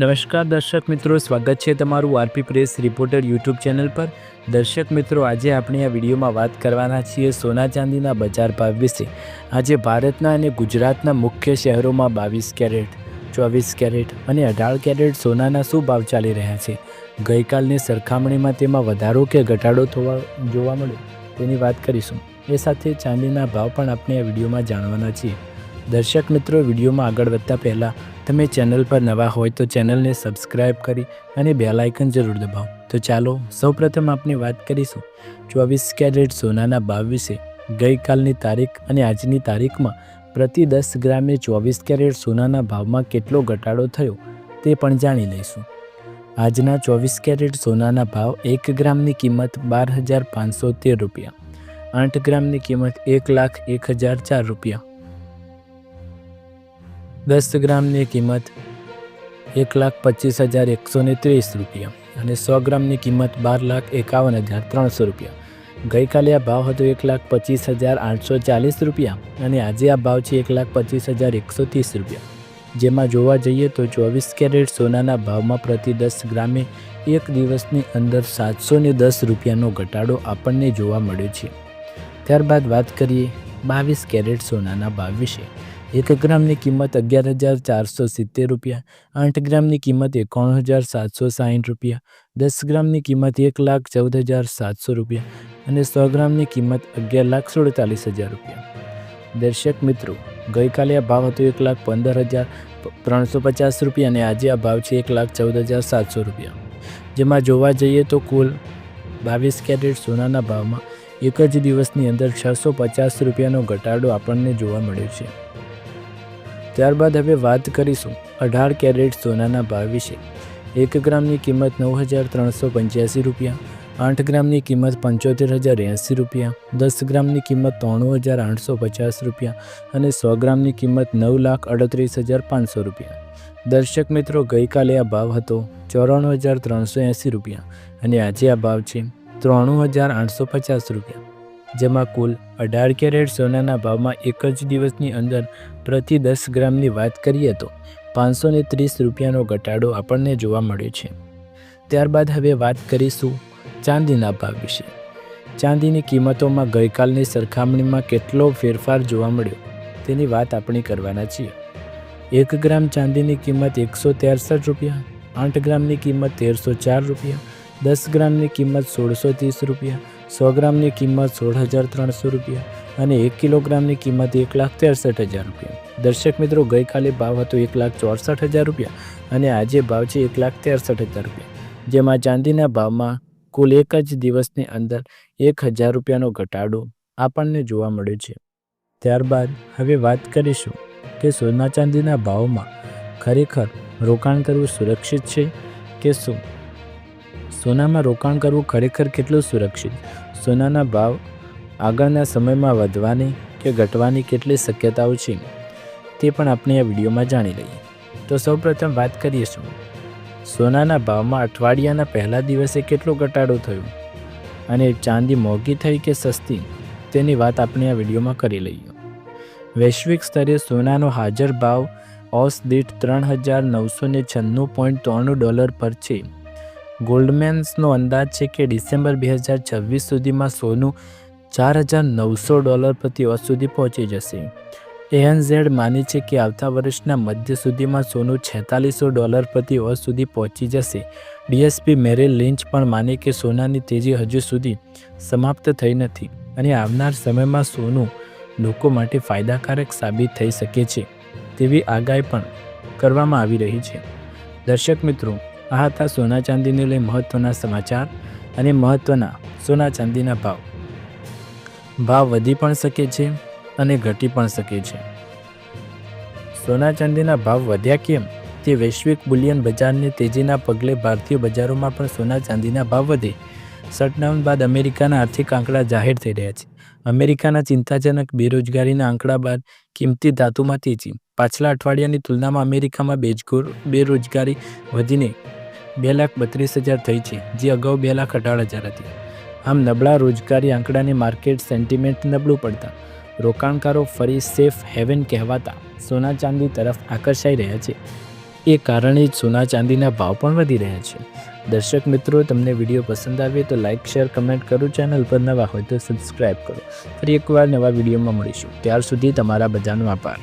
નમસ્કાર દર્શક મિત્રો, સ્વાગત છે તમારું RP press reporter YouTube channel પર. દર્શક મિત્રો, આજે આપણે આ વિડીયોમાં વાત કરવાના છીએ સોના ચાંદીના બજાર ભાવ વિશે. આજે ભારતના અને ગુજરાતના મુખ્ય શહેરોમાં બાવીસ કેરેટ, ચોવીસ કેરેટ અને અઢાર કેરેટ સોનાના શું ભાવ ચાલી રહ્યા છે? ગઈકાલની સરખામણીમાં તેમાં વધારો કે ઘટાડો થવા જોવા મળ્યો? તેની વાત કરીશું. એ સાથે ચાંદીના ભાવ પણ આપણે આ વિડીયોમાં જાણવાના છીએ. દર્શક મિત્રો, વિડીયોમાં આગળ વધતા પહેલાં તમે ચેનલ પર નવા હોય તો ચેનલને સબસ્ક્રાઇબ કરી અને બેલ આઇકન જરૂર દબાવો. તો ચાલો, સૌપ્રથમ આપણે વાત કરીશું ચોવીસ કેરેટ સોનાના ભાવ વિશે. ગઈકાલની તારીખ અને આજની તારીખમાં પ્રતિ દસ ગ્રામે ચોવીસ કેરેટ સોનાના ભાવમાં કેટલો ઘટાડો થયો તે પણ જાણી લઈશું. આજના ચોવીસ કેરેટ સોનાના ભાવ એક ગ્રામની કિંમત બાર હજાર પાંચસો તેર રૂપિયા. આઠ ગ્રામની કિંમત એક લાખ એક હજાર ચાર રૂપિયા. દસ ગ્રામની કિંમત એક લાખ પચીસ હજાર એકસો ને ત્રીસ રૂપિયા અને સો ગ્રામની કિંમત બાર લાખ એકાવન હજાર ત્રણસો રૂપિયા. ગઈકાલે આ ભાવ હતો એક લાખ પચીસ હજાર આઠસો ચાલીસ રૂપિયા અને આજે આ ભાવ છે એક લાખ પચીસ હજાર એકસો ત્રીસ રૂપિયા. જેમાં જોવા જઈએ તો ચોવીસ કેરેટ સોનાના ભાવમાં પ્રતિ દસ ગ્રામે એક દિવસની અંદર સાતસો ને દસ રૂપિયાનો ઘટાડો આપણને જોવા મળ્યો છે. ત્યારબાદ વાત કરીએ બાવીસ કેરેટ સોનાના ભાવ વિશે. એક ગ્રામની કિંમત અગિયાર હજાર ચારસો સિત્તેર રૂપિયા, આઠ ગ્રામની કિંમત એકાણું હજાર સાતસો સાઠ રૂપિયા, દસ ગ્રામની કિંમત એક લાખ ચૌદ હજાર સાતસો રૂપિયા અને સો ગ્રામની કિંમત અગિયાર લાખ સુડતાલીસ હજાર રૂપિયા. દર્શક મિત્રો, ગઈકાલે આ ભાવ હતો એક લાખ પંદર હજાર ત્રણસો પચાસ રૂપિયા અને આજે આ ભાવ છે એક લાખ ચૌદ હજાર સાતસો રૂપિયા. જેમાં જોવા જઈએ તો કુલ બાવીસ કેરેટ સોનાના ભાવમાં એક જ દિવસની અંદર છસો પચાસ રૂપિયાનો ઘટાડો આપણને જોવા મળ્યો છે. ત્યારબાદ હવે વાત કરીશું અઢાર કેરેટ સોનાના ભાવ વિશે. એક ગ્રામની કિંમત નવ હજાર ત્રણસો પંચ્યાસી રૂપિયા, આઠ ગ્રામની કિંમત પંચોતેર હજાર એંસી રૂપિયા, દસ ગ્રામની કિંમત ત્રાણું હજાર આઠસો પચાસ રૂપિયા અને સો ગ્રામની કિંમત નવ લાખ અડત્રીસ હજાર પાંચસો રૂપિયા. દર્શક મિત્રો, ગઈકાલે આ ભાવ હતો ચોરાણું હજાર ત્રણસો એંસી રૂપિયા અને આજે આ ભાવ છે ત્રાણું હજાર આઠસો પચાસ રૂપિયા. જેમાં કુલ અઢાર કેરેટ સોનાના ભાવમાં એક જ દિવસની અંદર પ્રતિ દસ ગ્રામની વાત કરીએ તો પાંચસો ને ત્રીસ રૂપિયાનો ઘટાડો આપણને જોવા મળ્યો છે. ત્યારબાદ હવે વાત કરીશું ચાંદીના ભાવ વિશે. ચાંદીની કિંમતોમાં ગઈકાલની સરખામણીમાં કેટલો ફેરફાર જોવા મળ્યો તેની વાત આપણે કરવાના છીએ. એક ગ્રામ ચાંદીની કિંમત એકસો ત્રેસઠ રૂપિયા, આઠ ગ્રામની કિંમત તેરસો ચાર રૂપિયા, દસ ગ્રામની કિંમત સોળસો ત્રીસ રૂપિયા સો ગ્રામની કિંમત સોળ હજાર ત્રણસો રૂપિયા અને એક કિલોગ્રામની કિંમત એક લાખ ત્રેસઠ હજાર રૂપિયા. દર્શક મિત્રો, ગઈકાલે ભાવ હતો એક લાખ ચોસઠ હજાર રૂપિયા અને આજે ભાવ છે એક લાખ ત્રેસઠ હજાર રૂપિયા. જેમાં ચાંદીના ભાવમાં કુલ એક જ દિવસની અંદર એક હજાર રૂપિયાનો ઘટાડો આપણને જોવા મળ્યો છે. ત્યારબાદ હવે વાત કરીશું કે સોના ચાંદીના ભાવમાં ખરેખર રોકાણ કરવું સુરક્ષિત છે કે શું? સોનામાં રોકાણ કરવું ખરેખર કેટલું સુરક્ષિત? સોનાના ભાવ આગળના સમયમાં વધવાની કે ઘટવાની કેટલી શક્યતાઓ છે, તે પણ આપણે આ વિડીયોમાં જાણી લઈએ. તો સૌપ્રથમ વાત કરીશું સોનાના ભાવમાં અઠવાડિયાના પહેલા દિવસે કેટલો ઘટાડો થયો? અને ચાંદી મોંઘી થઈ કે સસ્તી? તેની વાત આપણે આ વિડીયોમાં કરી લઈએ. વૈશ્વિક સ્તરે સોનાનો હાજર ભાવ ઓસ દીઠ ત્રણ હજાર નવસો ને છન્નું પોઈન્ટ ત્રણ ડોલર પર છે. ગોલ્ડમેન્સનો અંદાજ છે કે ડિસેમ્બર બે હજાર છવ્વીસ સુધીમાં સોનું ચાર હજાર નવસો ડોલર પ્રતિ વર્ષ સુધી પહોંચી જશે. એએનઝેડ માને છે કે આવતા વર્ષના મધ્ય સુધીમાં સોનું છેતાલીસો ડોલર પ્રતિ વર્ષ સુધી પહોંચી જશે. ડીએસપી મેરેલ લિંચ પણ માને કે સોનાની તેજી હજુ સુધી સમાપ્ત થઈ નથી અને આવનાર સમયમાં સોનું લોકો માટે ફાયદાકારક સાબિત થઈ શકે છે તેવી આગાહી પણ કરવામાં આવી રહી છે. દર્શક મિત્રો આ હતા સોના ચાંદીને લઈ મહત્ત્વના સમાચાર અને મહત્ત્વના સોના ચાંદીના ભાવ. ભાવ વધી પણ શકે છે અને ઘટી પણ શકે છે. સોના ચાંદીના ભાવ વધ્યા કેમ? તે વૈશ્વિક બુલિયન બજારની તેજીના પગલે ભારતીય બજારોમાં પણ સોના ચાંદીના ભાવ વધે. શટડાઉન બાદ અમેરિકાના આર્થિક આંકડા જાહેર થઈ રહ્યા છે. અમેરિકાના ચિંતાજનક બેરોજગારીના આંકડા બાદ કિંમતી ધાતુમાં તેજી. પાછલા અઠવાડિયાની તુલનામાં અમેરિકામાં બેજગોર, બેરોજગારી વધીને બે લાખ બત્રીસ હજાર થઈ છે, જે અગાઉ બે લાખ અઢાર હજાર હતી. આમ નબળા રોજગારી આંકડાને માર્કેટ સેન્ટિમેન્ટ નબળું પડતા રોકાણકારો ફરી સેફ હેવન કહેવાતા સોના ચાંદી તરફ આકર્ષાઈ રહ્યા છે. એ કારણે જ સોના ચાંદીના ભાવ પણ વધી રહ્યા છે. દર્શક મિત્રો, તમને વીડિયો પસંદ આવે તો લાઇક શેર, કમેન્ટ કરો. ચેનલ પર નવા હોય તો સબસ્ક્રાઈબ કરો. ફરી એકવાર નવા વિડીયોમાં મળીશું. ત્યાર સુધી તમારા બધાનો આભાર.